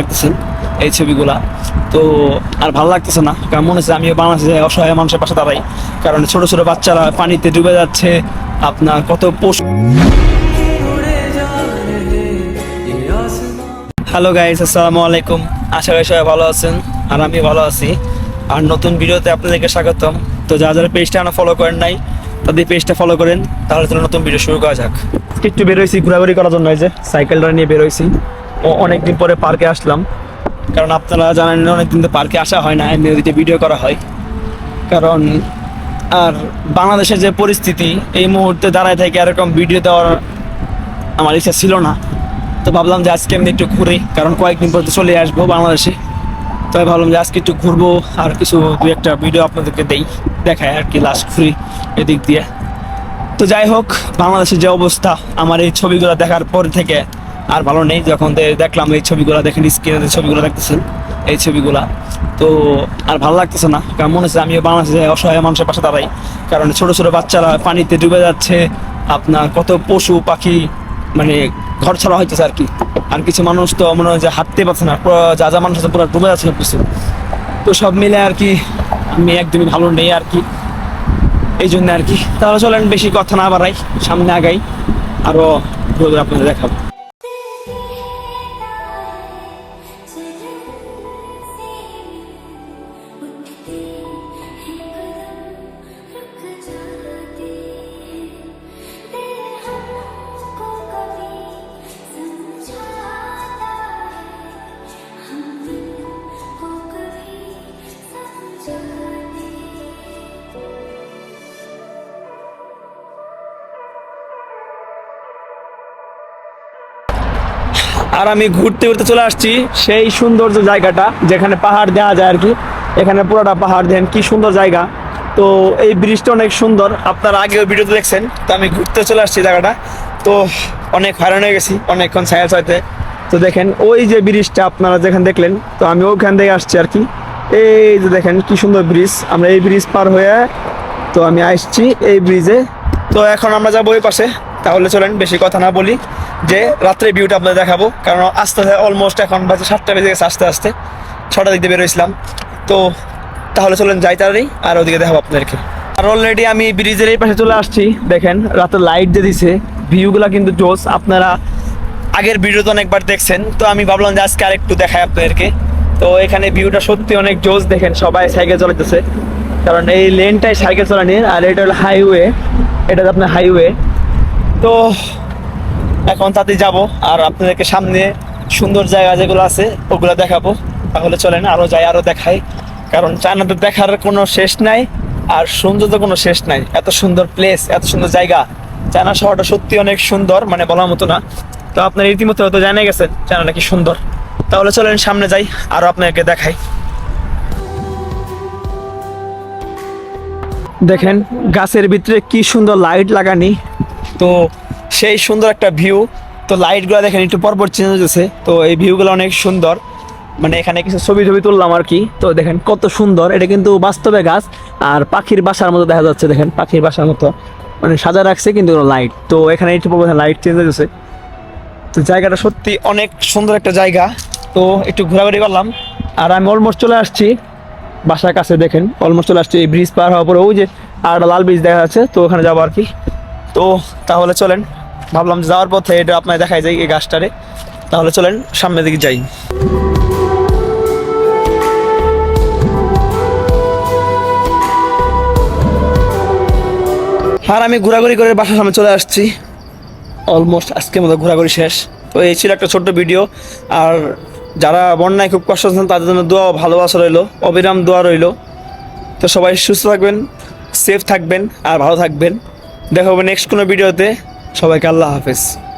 দেখতেছেন এই ছবিগুলা। তো আর ভালো লাগতেছে না, কারণ মনে হচ্ছে আমিও বাংলাদেশে অসহায় মানুষের পাশে দাঁড়াই। কারণ ছোট ছোট বাচ্চারা পানিতে ডুবে যাচ্ছে, আপনার কত হ্যালো গাইস আসসালামু আলাইকুম। আশা করি সবাই ভালো আছেন, আর আমি ভালো আছি। আর নতুন ভিডিওতে আপনাদেরকে স্বাগতম। তো যারা যারা পেজটা ফলো করেন নাই, তাদের পেজটা ফলো করেন, তাহলে নতুন ভিডিও শুরু করা যাক। একটু বেরোইছি ঘোরাঘুরি করার জন্য যে সাইকেলটা নিয়ে বেরোইছি অনেকদিন পরে পার্কে আসলাম। কারণ আপনারা জানেন অনেকদিন তো পার্কে আসা হয় না ওদিকে ভিডিও করা হয়। কারণ আর বাংলাদেশের যে পরিস্থিতি, এই মুহূর্তে দাঁড়ায় থেকে এরকম ভিডিও দেওয়ার আমার ইচ্ছা ছিল না। তো ভাবলাম যে আজকে আমি একটু ঘুরি, কারণ কয়েকদিন পর তো চলে আসব বাংলাদেশে। তো আমি ভাবলাম যে আজকে একটু ঘুরবো, আর কিছু দু একটা ভিডিও আপনাদেরকে দেই দেখায় আর কি লাস্ট ঘুরি এদিক দিয়ে। তো যাই হোক, বাংলাদেশের যে অবস্থা, আমার এই ছবিগুলো দেখার পর থেকে আর ভালো নেই, যখন দেখলাম এই ছবিগুলো, দেখেন স্ক্রিনে ছবিগুলো দেখতেছেন, এই ছবিগুলা। তো আর ভালো লাগতেছে না, কারণ মনে হচ্ছে আমিও বাংলাদেশে অসহায় মানুষের পাশে দাঁড়াই। কারণ ছোট ছোট বাচ্চারা পানিতে ডুবে যাচ্ছে, আপনার কত পশু, পাখি মানে ঘর ছাড়া হইতেছে আর কি। আর কিছু মানুষ তো মনে হয় যে হাঁটতে পারছে না যা যা মানুষ পুরো ডুবে যাচ্ছে সব কিছু তো সব মিলে আর কি, আমি একদমই ভালো নেই আর কি। এই জন্য আর কি। তাহলে চলেন, বেশি কথা না বাড়াই, সামনে আগাই, আরও ঘুরে ঘুরে আপনাদের দেখাবো। আর আমি ঘুরতে ঘুরতে চলে আসছি সেই সৌন্দর্য জায়গাটা যেখানে পাহাড় দেওয়া যায় আর কি। এখানে পুরোটা পাহাড় দেন কি সুন্দর জায়গা। তো এই ব্রিজটা অনেক সুন্দর। আপনারা আগেও ভিডিওতে দেখছেন, তো আমি ঘুরতে চলে আসছি জায়গাটা। তো অনেক হয়রান হয়ে গেছি, অনেকক্ষণ ছায়া ছাইতে তো দেখেন, ওই যে ব্রিজটা আপনারা যেখানে দেখলেন, তো আমি ওখান থেকে আসছি আর কি। এই যে দেখেন কি সুন্দর ব্রিজ। আমরা এই ব্রিজ পার হয়ে, তো আমি আসছি এই ব্রিজে। তো এখন আমরা যাব ওই পাশে। তাহলে চলেন, বেশি কথা না বলি। যে রাত্রে ভিউটা আপনাদের দেখাবো, কারণ আস্তে আস্তে অলমোস্ট এখন বাজে সাতটা বেজে গেছে আস্তে আস্তে। ছটা দিক দিয়ে বেরোইছিলাম তো তাহলে চলেন যাই তাড়াতাড়ি, আর ওদিকে দেখাবো আপনাদেরকে। আর অলরেডি আমি ব্রিজের এই পাশে চলে আসছি। দেখেন, রাতে লাইট দিয়ে দিছে ভিউগুলা কিন্তু জোস। আপনারা আগের ভিডিও তো অনেকবার দেখছেন। তো আমি ভাবলাম যে আজকে আরেকটু দেখাই আপনাদেরকে। তো এখানে ভিউটা সত্যি অনেক জোস। দেখেন, সবাই সাইকেল চলাইতেছে। কারণ এই লেনটাই সাইকেল চালানির আর এটা হলো হাইওয়ে এটা আপনার হাইওয়ে তো এখন তাতে যাব আর আপনাদেরকে সামনে সুন্দর জায়গা যেগুলো আছে, ওগুলো দেখাবো। তাহলে চলেন আরও যাই, আরও দেখাই। কারণ চায়নাতে দেখার কোনো শেষ নাই আর সৌন্দর্য কোনো শেষ নাই। এত সুন্দর প্লেস এত সুন্দর জায়গা। চায়না শহরটা সত্যি অনেক সুন্দর মানে বলার মতো না। তো আপনার ইতিমধ্যে হয়তো জানে গেছেন চায়নাটা কি সুন্দর। তাহলে চলেন সামনে যাই, আরও আপনাকে দেখাই। দেখেন, গাছের ভিতরে কি সুন্দর লাইট লাগানি। তো সেই সুন্দর একটা ভিউ তো লাইটগুলো দেখেন, একটু পরপর চেঞ্জ হয়েছে তো এই ভিউগুলো অনেক সুন্দর। মানে এখানে কিছু ছবি ছবি তুললাম আর কি। তো দেখেন কত সুন্দর। এটা কিন্তু বাস্তবে গাছ। আর পাখির বাসার মতো দেখা যাচ্ছে, দেখেন পাখির বাসার মতো। মানে সাজা রাখছে কিন্তু লাইট তো এখানে একটু লাইট চেঞ্জ হয়েছে তো জায়গাটা সত্যি অনেক সুন্দর একটা জায়গা। তো একটু ঘোরাঘুরি করলাম। আর আমি অলমোস্ট চলে আসছি। বাসার কাছে দেখেন অলমোস্ট চলে আসছি। এই ব্রিজ পার হওয়ার পরে ওই যে আর লাল ব্রিজ দেখা যাচ্ছে। তো ওখানে যাব আর কি। তো তাহলে চলেন। ভাবলাম যাওয়ার পথে এটা আপনার দেখাই যায় এই গাছটারে। তাহলে চলেন সামনের দিকে যাই। আর আমি ঘোরাঘুরি করে বাসার সামনে চলে আসছি। অলমোস্ট আজকের মতো ঘোরাঘুরি শেষ। তো এই ছিল একটা ছোট্ট ভিডিও। আর যারা বন্যায় খুব কষ্ট আছেন, তাদের জন্য দোয়া ভালোবাসা রইল। অবিরাম দোয়া রইল। তো সবাই সুস্থ থাকবেন সেফ থাকবেন আর ভালো থাকবেন। দেখা হবে নেক্সট কোনো ভিডিওতে। সবাইকে আল্লাহ হাফেজ।